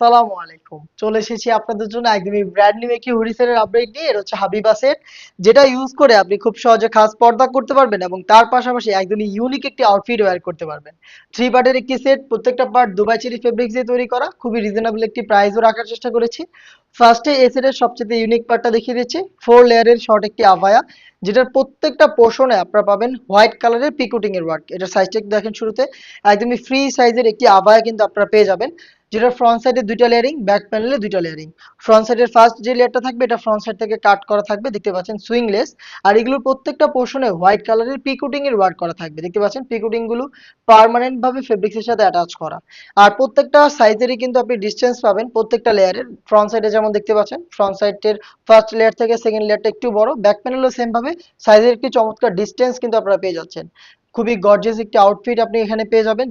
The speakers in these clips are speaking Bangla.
সালামু আলাইকুম। চলে এসেছি আপনাদের জন্য একদমই ব্র্যান্ড নিউ একটি আপডেট নিয়ে। হচ্ছে যেটা ইউজ করে আপনি খুব সহজে খাস পর্দা করতে পারবেন এবং তার পাশাপাশি একদমই ইউনিক একটি আউটফিট ওয়্যার করতে পারবেন। থ্রি পার্টের একটি সেট প্রত্যেকটা পার্ট দুবাই চেরি ফেব্রিক্স দিয়ে তৈরি করা। খুবই রিজনেবল একটি প্রাইসও রাখার চেষ্টা করেছি। ফার্স্টে এই সেটের সবচেয়ে ইউনিক পার্টটা দেখিয়ে দিচ্ছি। ফোর লেয়ারের শর্ট একটি আভায়া যেটার প্রত্যেকটা পোর্শনে আপনারা পাবেন হোয়াইট কালারের পিকুটিং এর ওয়ার্ক এটা সাইজটা দেখেন শুরুতে। একদমই ফ্রি সাইজের একটি আভায়া কিন্তু আপনারা পেয়ে যাবেন। যেটা ফ্রন্ট সাইডে দুইটা লেয়ারিং ব্যাক প্যানেলে দুইটা লেয়ারিং ফ্রন্ট সাইডের ফার্স্ট যে লেয়ারটা থাকবে, এটা ফ্রন্ট সাইড থেকে কাট করা থাকবে, দেখতে পাচ্ছেন সুইংলেস আর এগুলোর প্রত্যেকটা পোর্শনে হোয়াইট কালারের পিকুটিং এর ওয়ার্ক করা থাকবে, দেখতে পাচ্ছেন পিকুটিংগুলো পার্মানেন্ট ভাবে ফেব্রিক্সের সাথে অ্যাটাচ করা। আর প্রত্যেকটা সাইজেরই কিন্তু আপনি ডিসটেন্স পাবেন প্রত্যেকটা লেয়ারের ফ্রন্ট সাইডে যেমন দেখতে পাচ্ছেন ফ্রন্ট সাইডের ফার্স্ট লেয়ার থেকে সেকেন্ড লেয়ারটা একটু বড় ব্যাক প্যানেলও সেম ভাবে সাইজের একটি চমৎকার ডিসটেন্স কিন্তু আপনারা পেয়ে যাচ্ছেন। খুবই গর্জিয়াস একটি আউটফিট আপনি এখানে পেয়ে যাবেন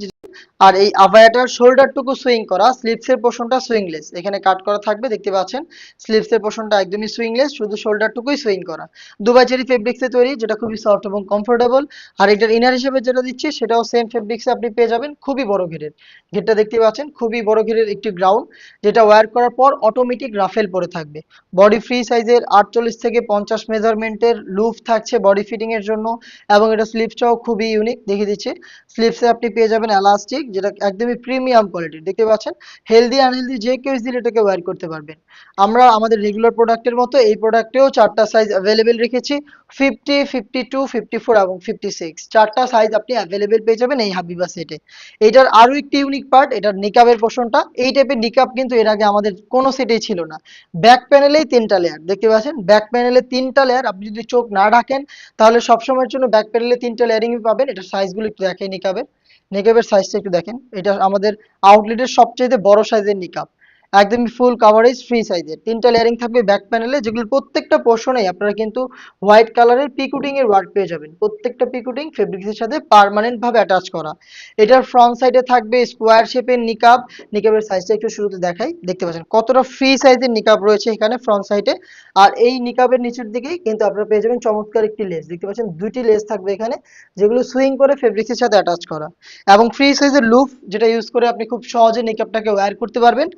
আর এই আভায়াটার শোল্ডারটুকু সুইং করা স্লিপসের পোর্শনটা সুইংলেস এখানে কাট করা থাকবে, দেখতে পাচ্ছেন? স্লিপসের পোর্শনটা একদমই সুইংলেস শুধু শোল্ডারটুকুই সুইং করা। দুবাই চেরি ফেব্রিক্সে তৈরি, যেটা খুবই সফট এবং কমফোর্টেবল আর এটার ইনার হিসেবে যেটা দিচ্ছি, সেটাও সেম ফেব্রিক্সে আপনি পেয়ে যাবেন, খুবই বড় ঘেরের। ঘেরটা দেখতে পাচ্ছেন, খুবই বড় ঘেরের একটি গ্রাউন্ড যেটা ওয়্যার করার পর অটোমেটিক রাফেল পরে থাকবে। বডি ফ্রি সাইজের আটচল্লিশ থেকে পঞ্চাশ মেজারমেন্টের লুফ থাকছে বডি ফিটিং এর জন্য, এবং এটা স্লিপসটাও খুবই ইউনিক দেখিয়ে দিচ্ছি। স্লিপসে আপনি পেয়ে যাবেন এলাস্টিক যেটা একদমই প্রিমিয়াম কোয়ালিটির দেখতে পাচ্ছেন? হেলদি আনহেলদি যে কেউ ইজিলি এটাকে ওয়্যার করতে পারবেন। আমরা আমাদের রেগুলার প্রোডাক্টের মতো এই প্রোডাক্টেও চারটা সাইজ অ্যাভেলেবেল রেখেছি fifty fifty two fifty four এবং ফিফটি সিক্স চারটা সাইজ আপনি অ্যাভেলেবেল পেয়ে যাবেন এই হাবিবা সেটে এটার আরও একটি ইউনিক পার্ট এটার নিকাবের পোর্শনটা এই টাইপের নিকাব কিন্তু এর আগে আমাদের কোনো সেটেই ছিল না। ব্যাক প্যানেলেই তিনটা লেয়ার দেখতে পাচ্ছেন? ব্যাক প্যানেলে তিনটা লেয়ার আপনি যদি চোখ না ঢাকেন, তাহলে সবসময়ের জন্য ব্যাক প্যানেলে তিনটা লেয়ারিং পাবেন। এটার সাইজগুলো একটু দেখে নিকাবের নিকাবের সাইজটা একটু দেখেন। এটা আমাদের আউটলেটের সবচেয়ে বড় সাইজের নিকাব একদমই ফুল কাভারেজ ফ্রি সাইজের তিনটা লেয়ারিং থাকবে ব্যাক প্যানেলে যেগুলো প্রত্যেকটা পোর্শনেই আপনারা কিন্তু হোয়াইট কালারের পিকুটিং এর ওয়ার্ক পেয়ে যাবেন। প্রত্যেকটা পিকুটিং ফেব্রিক্সের সাথে পার্মানেন্ট ভাবে অ্যাটাচ করা। এটার ফ্রন্ট সাইডে থাকবে স্কোয়ার শেপের নিকাব নিকাবের সাইজটা একটু শুরুতে দেখাই। দেখতে পাচ্ছেন, কতটা ফ্রি সাইজের নিকাব রয়েছে এখানে ফ্রন্ট সাইডে আর এই নিকাবের নিচের দিকেই কিন্তু আপনারা পেয়ে যাবেন চমৎকার একটি লেস দেখতে পাচ্ছেন দুটি লেস থাকবে এখানে, যেগুলো সুইং করে ফেব্রিক্সের সাথে অ্যাটাচ করা। এবং ফ্রি সাইজের লুফ যেটা ইউজ করে আপনি খুব সহজে নিকাবটাকে ওয়্যার করতে পারবেন।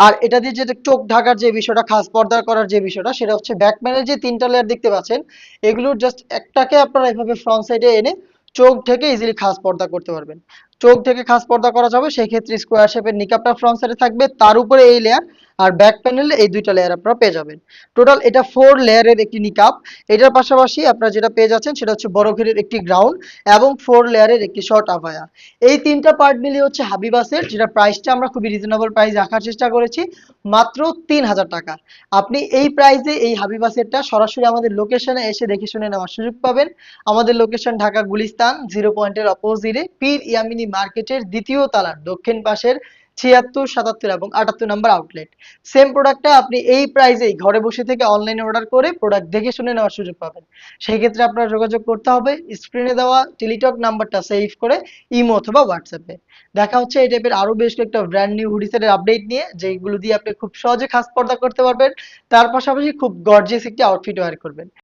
আর এটা দিয়ে যে চোখ ঢাকার যে বিষয়টা, খাস পর্দা করার যে বিষয়টা, সেটা হচ্ছে ব্যাকম্যানের যে তিনটা লেয়ার দেখতে পাচ্ছেন এগুলোর জাস্ট একটাকে আপনারা এভাবে ফ্রন্ট সাইডে এনে চোখ ঢেকে ইজিলি খাস পর্দা করতে পারবেন। চোখ থেকে খাস পর্দা করা যাবে। সেই ক্ষেত্রে স্কোয়ার শেপের নিকাপটা ফ্রন্ট সাইডে থাকবে। তার উপরে এই লেয়ার আর ব্যাক প্যানেলে এই দুইটা লেয়ার আপনারা পেয়ে যাবেন। টোটাল এটা ফোর লেয়ারের একটি নিকাপ এটার পাশাপাশি আপনারা যেটা পেয়ে যাচ্ছেন সেটা হচ্ছে বড় ঘেরের একটি গ্রাউন্ড এবং ফোর লেয়ারের একটি শর্ট আভায়া এই তিনটা পার্ট মিলিয়ে হচ্ছে হাবিবাসের যেটা প্রাইসটা আমরা খুবই রিজনেবল প্রাইস রাখার চেষ্টা করেছি। মাত্র তিন হাজার টাকা। আপনি এই প্রাইজে এই হাবিবা সেটটা সরাসরি আমাদের লোকেশনে এসে দেখে শুনে নেওয়ার সুযোগ পাবেন। আমাদের লোকেশন ঢাকা গুলিস্তান জিরো পয়েন্টের অপোজিটে পীর ইয়ামিনী মার্কেটের দ্বিতীয় তালার দক্ষিণ পাশের ছিয়াত্তর, সাতাত্তর এবং আটাত্তর নাম্বার আউটলেট সেম প্রোডাক্টটা আপনি এই প্রাইসেই ঘরে বসে থেকে অনলাইনে অর্ডার করে প্রোডাক্ট দেখে শুনে নেওয়ার সুযোগ পাবেন। সেই ক্ষেত্রে আপনার যোগাযোগ করতে হবে স্ক্রিনে দেওয়া টেলিটক নাম্বারটা সেভ করে ইমো অথবা হোয়াটসঅ্যাপে দেখা হচ্ছে এই টাইপের আরও বেশ কয়েকটা ব্র্যান্ড নিউ হুডিসের আপডেট নিয়ে, যেগুলো দিয়ে আপনি খুব সহজে খাস পর্দা করতে পারবেন। তার পাশাপাশি খুব গর্জিয়াস একটি আউটফিট ওয়্যার করবেন।